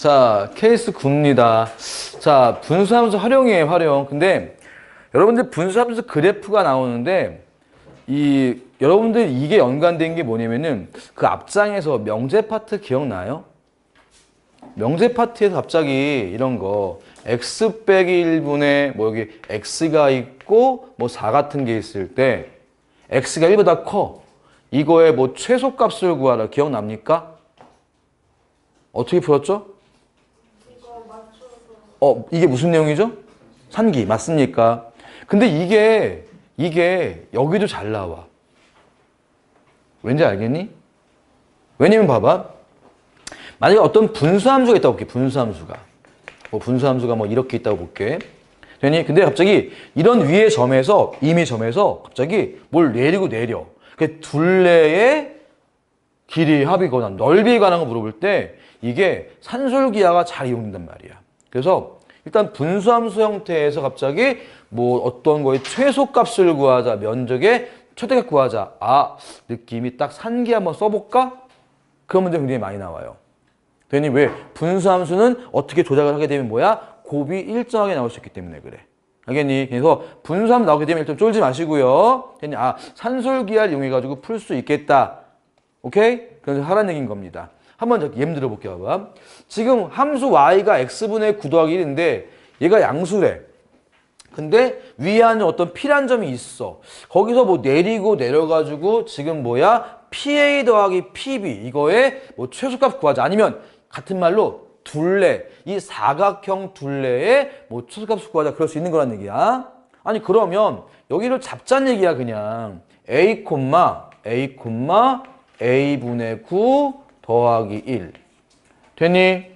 자, 케이스 9입니다. 자, 분수함수 활용이에요, 활용. 근데 여러분들 분수함수 그래프가 나오는데 이 여러분들 이게 연관된 게 뭐냐면은 그 앞장에서 명제 파트 기억나요? 명제 파트에서 갑자기 이런 거 x 빼기 1분의 뭐 여기 x가 있고 뭐 4 같은 게 있을 때 x가 1보다 커. 이거의 뭐 최소값을 구하라. 기억납니까? 어떻게 풀었죠? 어, 이게 무슨 내용이죠? 산기 맞습니까? 근데 이게 이게 여기도 잘 나와. 왠지 알겠니? 왜냐면 봐봐. 만약에 어떤 분수함수가 있다고 볼게. 분수함수가. 뭐 분수함수가 뭐 이렇게 있다고 볼게. 되니? 근데 갑자기 이런 위의 점에서 이미 점에서 갑자기 뭘 내리고 내려. 그 둘레의 길이 합이거나 넓이에 관한 거 물어볼 때 이게 산술기하가 잘 이용된단 말이야. 그래서 일단 분수함수 형태에서 갑자기 뭐 어떤 거의 최소값을 구하자, 면적의 최대값 구하자. 아, 느낌이 딱 산기 한번 써볼까? 그런 문제 굉장히 많이 나와요. 되니 왜? 분수함수는 어떻게 조작을 하게 되면 뭐야? 곱이 일정하게 나올 수 있기 때문에 그래. 알겠니? 그래서 분수함 나오게 되면 일단 쫄지 마시고요. 되니 아, 산술기하를 이용해가지고 풀 수 있겠다. 오케이? 그래서 하라는 얘기인 겁니다. 한번 예문 들어볼게요. 봐봐. 지금 함수 y가 x분의 9 더하기 1인데 얘가 양수래. 근데 위에 하는 어떤 P란 점이 있어. 거기서 뭐 내리고 내려가지고 지금 뭐야? PA 더하기 PB 이거의 뭐 최소값 구하자. 아니면 같은 말로 둘레, 이 사각형 둘레의 뭐 최소값을 구하자. 그럴 수 있는 거란 얘기야. 아니 그러면 여기를 잡자는 얘기야 그냥. A, A, A분의 9 더하기 1. 됐니?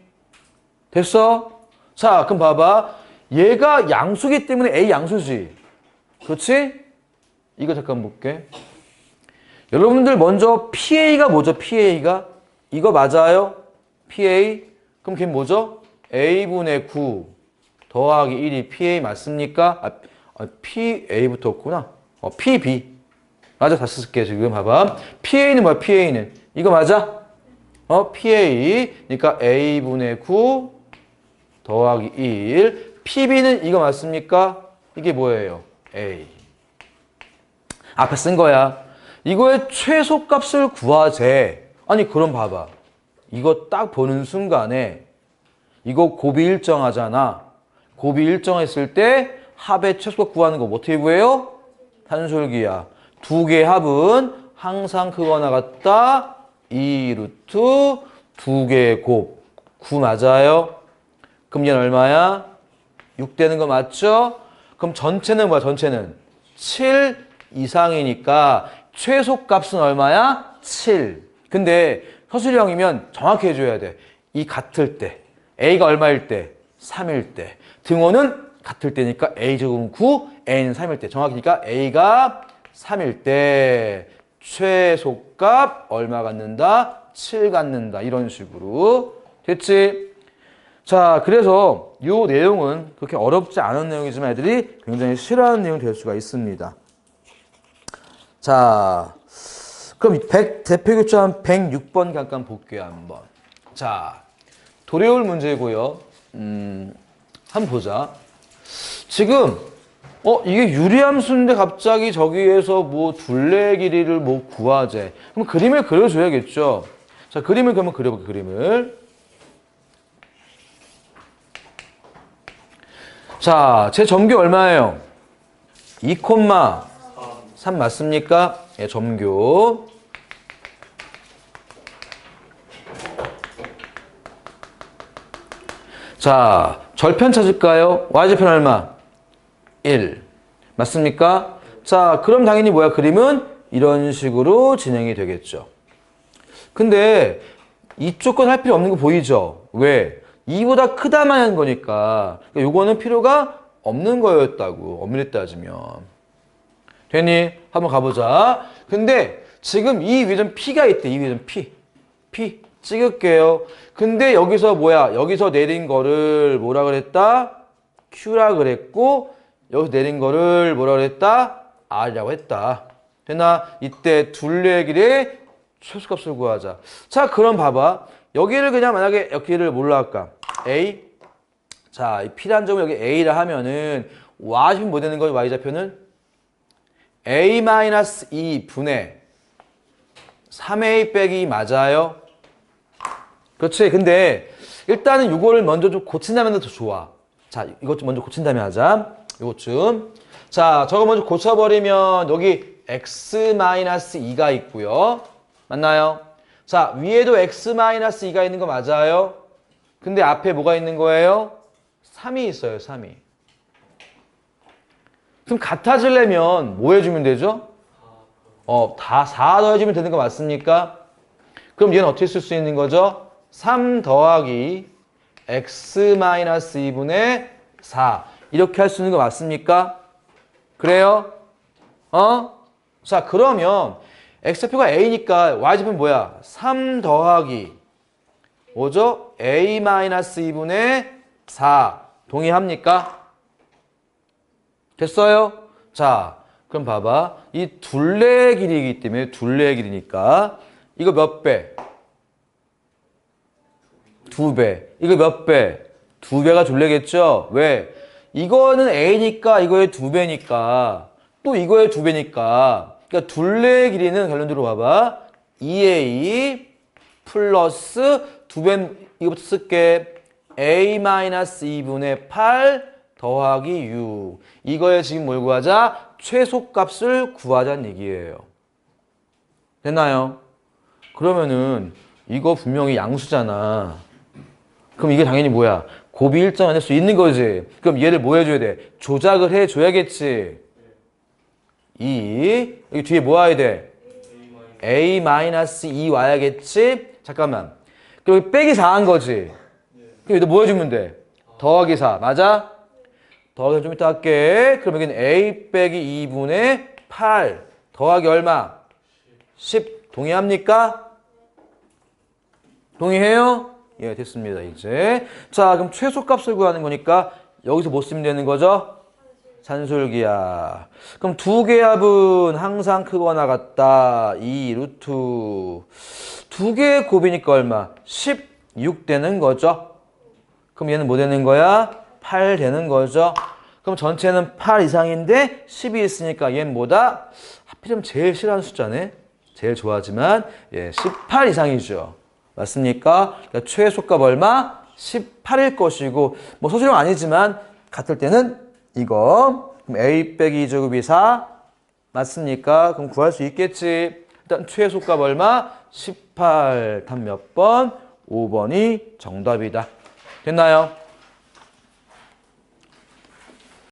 됐어? 자, 그럼 봐봐. 얘가 양수기 때문에 A 양수지. 그렇지? 이거 잠깐 볼게. 여러분들 먼저 PA가 뭐죠? PA가? 이거 맞아요? PA? 그럼 걔 뭐죠? A분의 9 더하기 1이 PA 맞습니까? 아, 아, PA부터 없구나. 어, PB. 맞아, 다시 쓸게, 지금. 봐봐. PA는 뭐야, PA는? 이거 맞아? 어, PA. 그러니까 A분의 9 더하기 1. PB는 이거 맞습니까? 이게 뭐예요? A. 앞에 쓴 거야. 이거의 최소값을 구하재. 아니, 그럼 봐봐. 이거 딱 보는 순간에 이거 곱이 일정하잖아. 곱이 일정했을 때 합의 최소값 구하는 거 어떻게 구해요? 산술기야. 두 개의 합은 항상 크거나 같다. 2 루트 두 개의 곱. 9 맞아요? 그럼 얘는 얼마야? 6 되는 거 맞죠? 그럼 전체는 뭐야? 전체는 7 이상이니까 최소값은 얼마야? 7. 근데 서술이 형이면 정확히 해줘야 돼. 이 같을 때. A가 얼마일 때? 3일 때. 등호는 같을 때니까 A제곱은 9, N은 3일 때. 정확히니까 A가 3일 때 최소값 얼마 갖는다? 7 갖는다. 이런 식으로. 됐지? 자, 그래서 이 내용은 그렇게 어렵지 않은 내용이지만 애들이 굉장히 싫어하는 내용이 될 수가 있습니다. 자, 그럼 100, 대표 교차 한 106번 잠깐 볼게요, 한번. 자, 도래올 문제고요. 음, 한번 보자. 지금 어 이게 유리함수인데 갑자기 저기에서 뭐 둘레 길이를 뭐 구하재. 그럼 그림을 그려줘야겠죠. 자, 그림을 그러면 그려볼게요, 그림을. 자, 제 점교 얼마예요? 2,3 맞습니까? 예, 점교. 자, 절편 찾을까요? y좌편 얼마? 1. 맞습니까? 자, 그럼 당연히 뭐야? 그림은 이런 식으로 진행이 되겠죠. 근데 이쪽 건 할 필요 없는 거 보이죠? 왜? 2보다 크다만 한 거니까. 그러니까 요거는 필요가 없는 거였다고. 엄밀히 따지면. 되니? 한번 가보자. 근데 지금 이좀 P가 있대. 이좀 P. P. 찍을게요. 근데 여기서 뭐야? 여기서 내린 거를 뭐라 그랬다? Q라 그랬고 여기서 내린 거를 뭐라 그랬다? R이라고 했다. 되나? 이때 둘레 길의 최소값을 구하자. 자, 그럼 봐봐. 여기를 그냥 만약에 여기를 뭘로 할까? A. 자, 이 P라는 점을 여기 A라 하면은 Y좌표 뭐 되는 거죠? Y좌표는? A-2 분의 3A 빼기 2 맞아요? 그렇지. 근데 일단은 이거를 먼저 좀 고친다면 더 좋아. 자, 이것 좀 먼저 고친 다음에 하자. 좀. 자, 저거 먼저 고쳐버리면 여기 x-2가 있고요. 맞나요? 자, 위에도 x-2가 있는 거 맞아요? 근데 앞에 뭐가 있는 거예요? 3이 있어요, 3이. 그럼 같아지려면 뭐 해주면 되죠? 어, 다 4 더해주면 되는 거 맞습니까? 그럼 얘는 어떻게 쓸 수 있는 거죠? 3 더하기 x-2분의 4 이렇게 할 수 있는 거 맞습니까? 그래요? 어? 자 그러면 x표가 a니까 y좌표는 뭐야? 3 더하기 뭐죠? a-2분의 4 동의합니까? 됐어요? 자 그럼 봐봐 이 둘레의 길이이기 때문에 둘레의 길이니까 이거 몇 배? 두 배. 이거 몇 배? 두 배가 둘레겠죠? 왜? 이거는 A니까 이거의 두 배니까 또 이거의 두 배니까 그러니까 둘레의 길이는 결론적으로 봐봐 2A 플러스 두배 이거부터 쓸게 A-2분의 8 더하기 6 이거에 지금 뭘 구하자? 최소값을 구하자는 얘기예요 됐나요? 그러면은 이거 분명히 양수잖아 그럼 이게 당연히 뭐야? 곱이 일정 안될 수 있는 거지. 그럼 얘를 뭐 해줘야 돼? 조작을 해줘야겠지. 이 여기 뒤에 뭐 와야 돼? A-2 와야겠지? 잠깐만. 그럼 여기 빼기 4한 거지. 그럼 여기다 뭐 해주면 돼? 더하기 4. 맞아? 더하기 좀 이따 할게. 그럼 여기는 A 빼기 2분의 8 더하기 얼마? 10. 동의합니까? 동의해요? 예, 됐습니다. 이제. 자, 그럼 최소값을 구하는 거니까 여기서 뭐 쓰면 되는 거죠? 산술기압. 그럼 두 개의 합은 항상 크거나 같다. 2 루트. 두 개의 곱이니까 얼마? 16 되는 거죠. 그럼 얘는 뭐 되는 거야? 8 되는 거죠. 그럼 전체는 8 이상인데 10이 있으니까 얘는 뭐다? 하필이면 제일 싫어하는 숫자네. 제일 좋아하지만 예, 18 이상이죠. 맞습니까? 그러니까 최소값 얼마? 18일 것이고 뭐 소수령 아니지만 같을 때는 이거 그럼 a 빼기 2제곱이 4 맞습니까? 그럼 구할 수 있겠지. 일단 최소값 얼마? 18답몇 번? 5번이 정답이다. 됐나요?